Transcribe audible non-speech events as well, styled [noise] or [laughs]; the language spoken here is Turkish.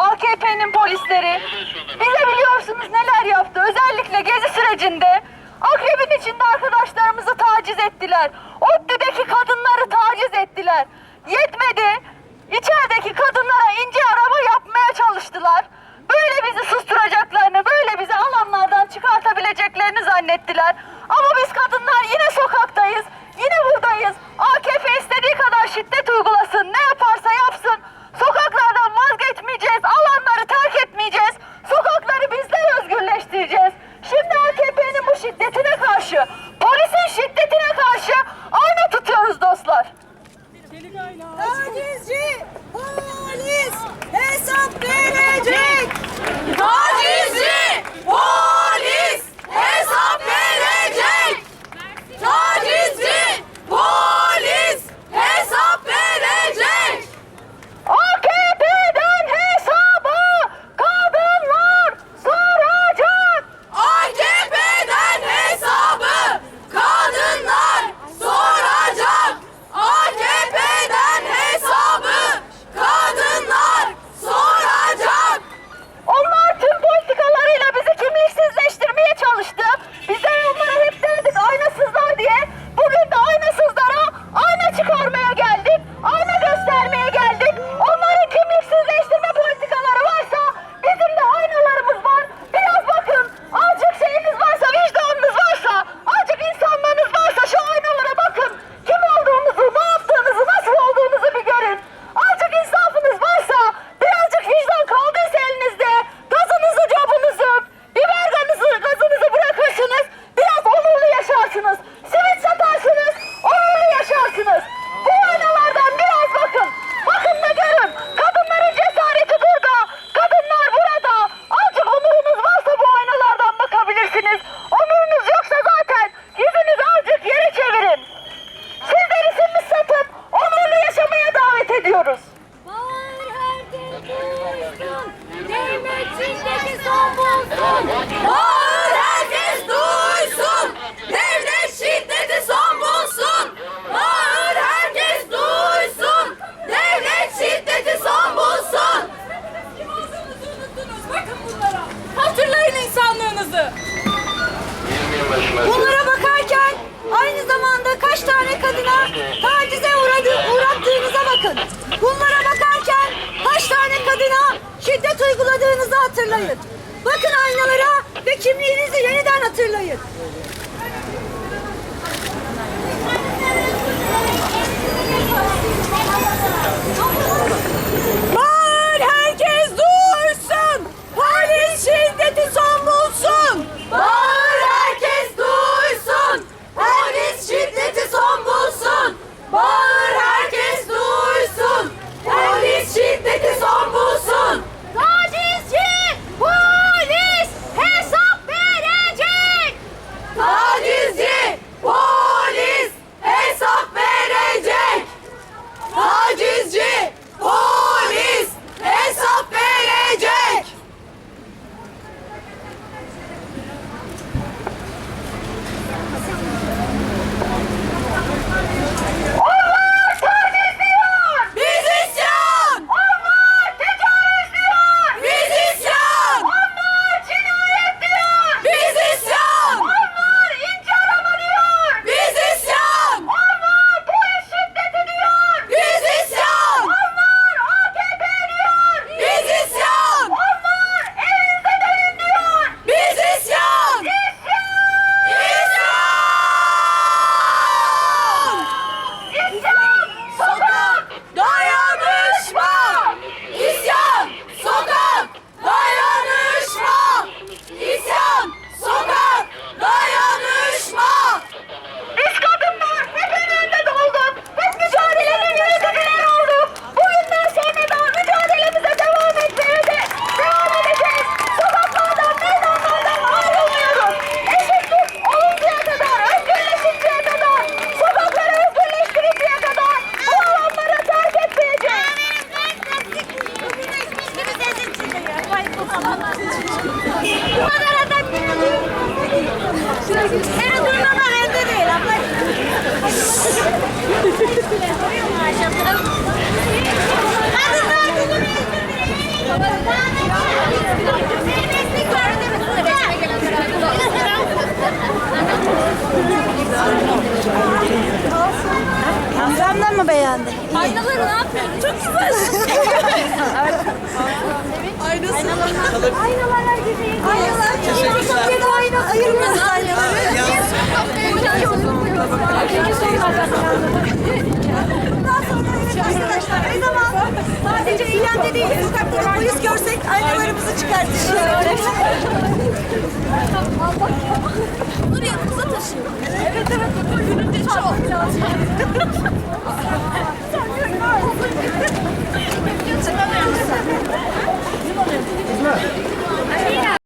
AKP'nin polisleri bize biliyorsunuz neler yaptı. Özellikle gezi sürecinde akrebin içinde arkadaşlarımızı taciz ettiler. ODTÜ'deki kadınları taciz ettiler. Yetmedi. İçerideki kadınlara ince araba yapmaya çalıştılar. Böyle bizi susturacaklarını, böyle bizi alanlardan çıkartabileceklerini zannettiler. Ama biz kadınlar yine sokaktayız. Bunlara bakarken aynı zamanda kaç tane kadına tacize uğradı, uğrattığınıza bakın. Bunlara bakarken kaç tane kadına şiddet uyguladığınızı hatırlayın. Bakın aynalara ve kimliğinizi yeniden hatırlayın. Şiddetin Hamzamdan mı beğendin? Aynaları ne yapıyorsun? Çok güzel. [laughs] Aynalar. Herkese iyi. Aynalar. Türkiye'de ayna ayırmıyoruz aynaları. Bundan sonra evet arkadaşlar ne zaman? Sadece eylemde değil sokakta da polis görsek aynalarımızı çıkartırız.